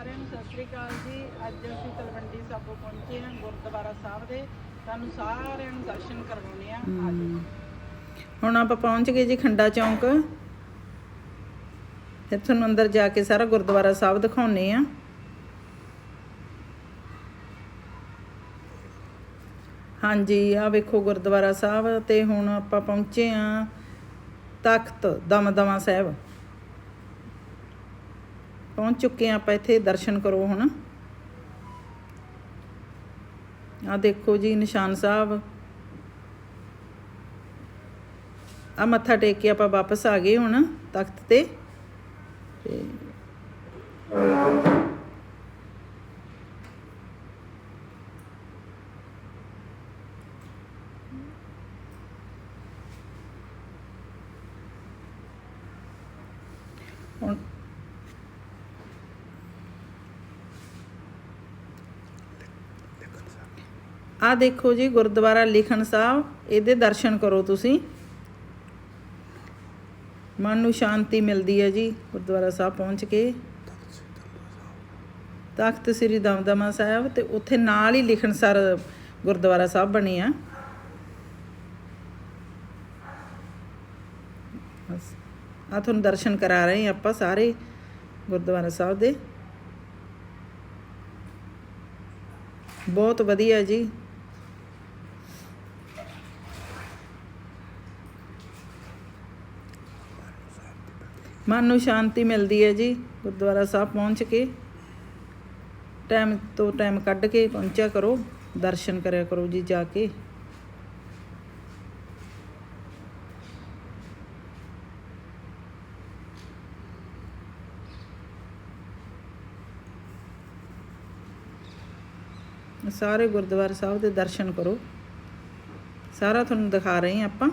ਸਾਰਿਆਂ ਨੂੰ ਸਤਿ ਸ੍ਰੀ ਅਕਾਲ ਜੀ। ਅੱਜ ਅਸੀਂ ਤਲਵੰਡੀ ਸਾਬੋ ਪਹੁੰਚੇ ਹਾਂ ਗੁਰਦੁਆਰਾ ਸਾਹਿਬ ਦੇ। ਤੁਹਾਨੂੰ ਸਾਰਿਆਂ ਨੂੰ ਦਰਸ਼ਨ ਕਰਵਾਉਣੇ ਆ ਹੁਣ ਆਪਾਂ ਪਹੁੰਚ ਗਏ ਜੀ ਖੰਡਾ ਚੌਂਕ। ਫਿਰ ਤੁਹਾਨੂੰ ਅੰਦਰ ਜਾ ਕੇ ਸਾਰਾ ਗੁਰਦੁਆਰਾ ਸਾਹਿਬ ਦਿਖਾਉਣੇ ਆ ਹਾਂਜੀ ਆ ਵੇਖੋ ਗੁਰਦੁਆਰਾ ਸਾਹਿਬ ਤੇ ਹੁਣ ਆਪਾਂ ਪਹੁੰਚੇ ਆ ਤਖਤ ਦਮਦਮਾ ਸਾਹਿਬ। ਪਹੁੰਚ ਚੁੱਕੇ ਆ ਆਪਾਂ ਇੱਥੇ, ਦਰਸ਼ਨ ਕਰੋ ਹੁਣ। ਆ ਦੇਖੋ ਜੀ, ਨਿਸ਼ਾਨ ਸਾਹਿਬ। ਆ ਮੱਥਾ ਟੇਕ ਕੇ ਆਪਾਂ ਵਾਪਸ ਆ ਗਏ ਹੁਣ, ਤਖਤ ਤੇ। ਤੇ ਹੁਣ ਆ ਦੇਖੋ ਜੀ ਗੁਰਦੁਆਰਾ ਲਿਖਣ ਸਾਹਿਬ, ਇਹਦੇ ਦਰਸ਼ਨ ਕਰੋ ਤੁਸੀਂ। ਮਨ ਨੂੰ ਸ਼ਾਂਤੀ ਮਿਲਦੀ ਹੈ ਜੀ, ਗੁਰਦੁਆਰਾ ਸਾਹਿਬ ਪਹੁੰਚ ਕੇ। ਤਖਤ ਸ੍ਰੀ ਦਮਦਮਾ ਸਾਹਿਬ ਤੇ ਉੱਥੇ ਨਾਲ ਹੀ ਲਿਖਣ ਸਰ ਗੁਰਦੁਆਰਾ ਸਾਹਿਬ ਬਣੇ ਆ। ਬਸ ਆ ਤੁਹਾਨੂੰ ਦਰਸ਼ਨ ਕਰਾ ਰਹੇ ਹਾਂ ਆਪਾਂ ਸਾਰੇ ਗੁਰਦੁਆਰਾ ਸਾਹਿਬ ਦੇ। ਬਹੁਤ ਵਧੀਆ ਜੀ। ਮਨ ਨੂੰ ਸ਼ਾਂਤੀ ਮਿਲਦੀ ਹੈ ਜੀ। ਗੁਰਦੁਆਰਾ ਸਾਹਿਬ ਪਹੁੰਚ ਕੇ ਟਾਈਮ ਤੋਂ ਟਾਈਮ ਕੱਢ ਕੇ ਪਹੁੰਚਿਆ ਕਰੋ। ਦਰਸ਼ਨ ਕਰਿਆ ਕਰੋ ਜੀ ਜਾ ਕੇ। ਸਾਰੇ ਗੁਰਦੁਆਰਾ ਸਾਹਿਬ ਦੇ ਦਰਸ਼ਨ ਕਰੋ। ਸਾਰਾ ਤੁਹਾਨੂੰ ਦਿਖਾ ਰਹੇ ਹਾਂ ਆਪਾਂ।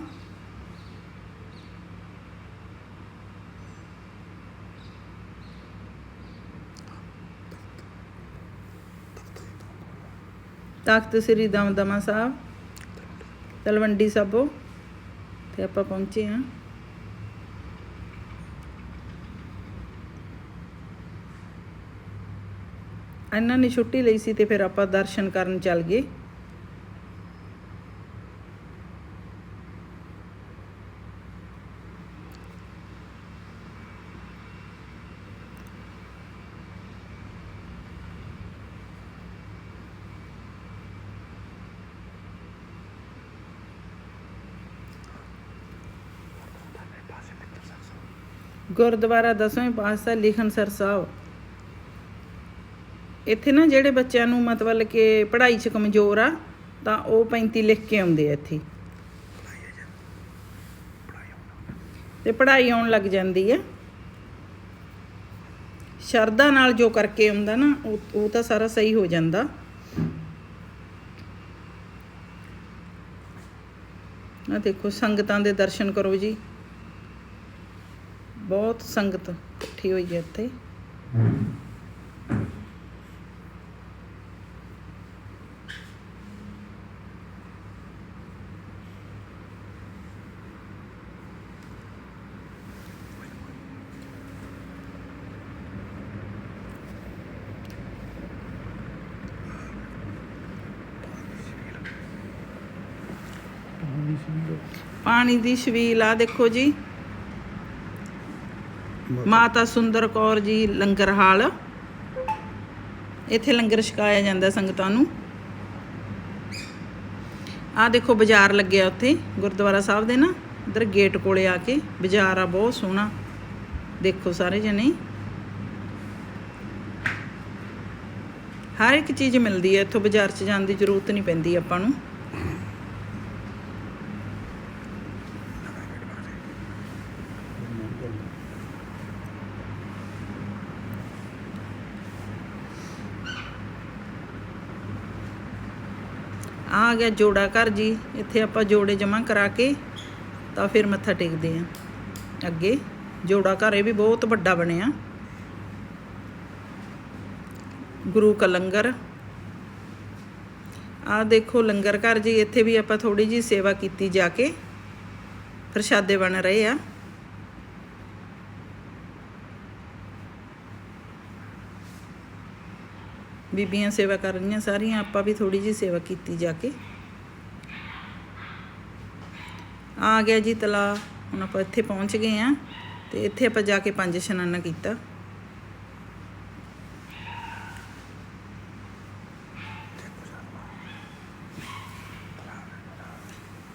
ਤਖਤ ਸ੍ਰੀ ਦਮਦਮਾ ਸਾਹਿਬ, ਤਲਵੰਡੀ ਸਾਬੋ, ਤੇ ਆਪਾਂ ਪਹੁੰਚੇ ਹਾਂ। ਇਹਨਾਂ ਨੇ ਛੁੱਟੀ ਲਈ ਸੀ ਤੇ ਫਿਰ ਆਪਾਂ ਦਰਸ਼ਨ ਕਰਨ ਚੱਲ ਗਏ। ਗੁਰਦੁਆਰਾ ਦਸਵੇਂ ਪਾਤਸ਼ਾਹ ਲਿਖਣਸਰ ਸਾਹਿਬ। ਇੱਥੇ ਨਾ ਜਿਹੜੇ ਬੱਚਿਆਂ ਨੂੰ ਮਤਲਬ ਕਿ ਪੜ੍ਹਾਈ 'ਚ ਕਮਜ਼ੋਰ ਆ, ਤਾਂ ਉਹ 35 ਲਿਖ ਕੇ ਆਉਂਦੇ ਆ ਇੱਥੇ। ਤੇ ਪੜ੍ਹਾਈ ਆਉਣ ਲੱਗ ਜਾਂਦੀ ਹੈ ਸ਼ਰਧਾ ਨਾਲ ਜੋ ਕਰਕੇ ਆਉਂਦਾ ਨਾ, ਉਹ ਉਹ ਤਾਂ ਸਾਰਾ ਸਹੀ ਹੋ ਜਾਂਦਾ। ਆ ਦੇਖੋ ਸੰਗਤਾਂ ਦੇ ਦਰਸ਼ਨ ਕਰੋ ਜੀ। ਬਹੁਤ ਸੰਗਤ ਇਕੱਠੀ ਹੋਈ ਹੈ ਇੱਥੇ। ਪਾਣੀ ਦੀ ਛਬੀਲ ਆ ਦੇਖੋ ਜੀ। ਮਾਤਾ ਸੁੰਦਰ ਕੌਰ ਜੀ ਲੰਗਰ ਹਾਲ। ਇੱਥੇ ਲੰਗਰ ਛਕਾਇਆ ਜਾਂਦਾ ਸੰਗਤਾਂ ਨੂੰ। ਆ ਦੇਖੋ ਬਾਜ਼ਾਰ ਲੱਗਿਆ ਉੱਥੇ, ਗੁਰਦੁਆਰਾ ਸਾਹਿਬ ਦੇ ਨਾ। ਇਧਰ ਗੇਟ ਕੋਲੇ ਆ ਕੇ ਬਾਜ਼ਾਰ ਆ, ਬਹੁਤ ਸੋਹਣਾ। ਦੇਖੋ ਸਾਰੇ ਜਣੇ। ਹਰ ਇੱਕ ਚੀਜ਼ ਮਿਲਦੀ ਹੈ, ਇੱਥੋਂ ਬਾਜ਼ਾਰ 'ਚ ਜਾਣ ਦੀ ਜ਼ਰੂਰਤ ਨਹੀਂ ਪੈਂਦੀ ਆਪਾਂ ਨੂੰ। ਆ ਗਿਆ ਜੋੜਾ ਘਰ ਜੀ, ਇੱਥੇ ਆਪਾਂ ਜੋੜੇ ਜਮ੍ਹਾਂ ਕਰਾ ਕੇ ਤਾਂ ਫਿਰ ਮੱਥਾ ਟੇਕਦੇ ਆਂ ਅੱਗੇ ਜੋੜਾ ਘਰ ਇਹ ਵੀ ਬਹੁਤ ਵੱਡਾ ਬਣਿਆ। ਗੁਰੂ ਕਾ ਲੰਗਰ। ਆ ਦੇਖੋ ਲੰਗਰ ਘਰ ਜੀ, ਇੱਥੇ ਵੀ ਆਪਾਂ ਥੋੜੀ ਜੀ ਸੇਵਾ ਕੀਤੀ ਜਾ ਕੇ। ਪ੍ਰਸ਼ਾਦੇ ਬਣ ਰਹੇ ਆ। ਬੀਬੀਆਂ ਸੇਵਾ ਕਰ ਰਹੀਆਂ ਸਾਰੀਆਂ, ਆਪਾਂ ਵੀ ਥੋੜੀ ਜੀ ਸੇਵਾ ਕੀਤੀ ਜਾ ਕੇ। ਆ ਗਿਆ ਜੀ ਤਲਾ, ਹੁਣ ਆਪਾਂ ਇੱਥੇ ਪਹੁੰਚ ਗਏ ਆ ਤੇ ਇੱਥੇ ਆਪਾਂ ਜਾ ਕੇ ਪੰਜ ਇਸ਼ਨਾਨਾ ਕੀਤਾ।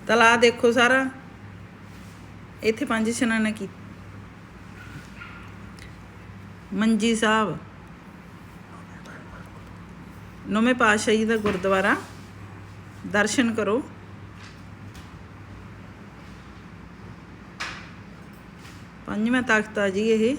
ਤਲਾ ਦੇਖੋ ਸਾਰਾ, ਇੱਥੇ ਪੰਜ ਇਸ਼ਨਾਨਾ ਕੀ ਮੰਜੀ ਸਾਹਿਬ। ਨੌਵੇਂ ਪਾਤਸ਼ਾਹੀ ਦਾ ਗੁਰਦੁਆਰਾ ਦਰਸ਼ਨ ਕਰੋ। ਪੰਜਵਾਂ ਤਖਤ ਆ ਜੀ ਇਹ।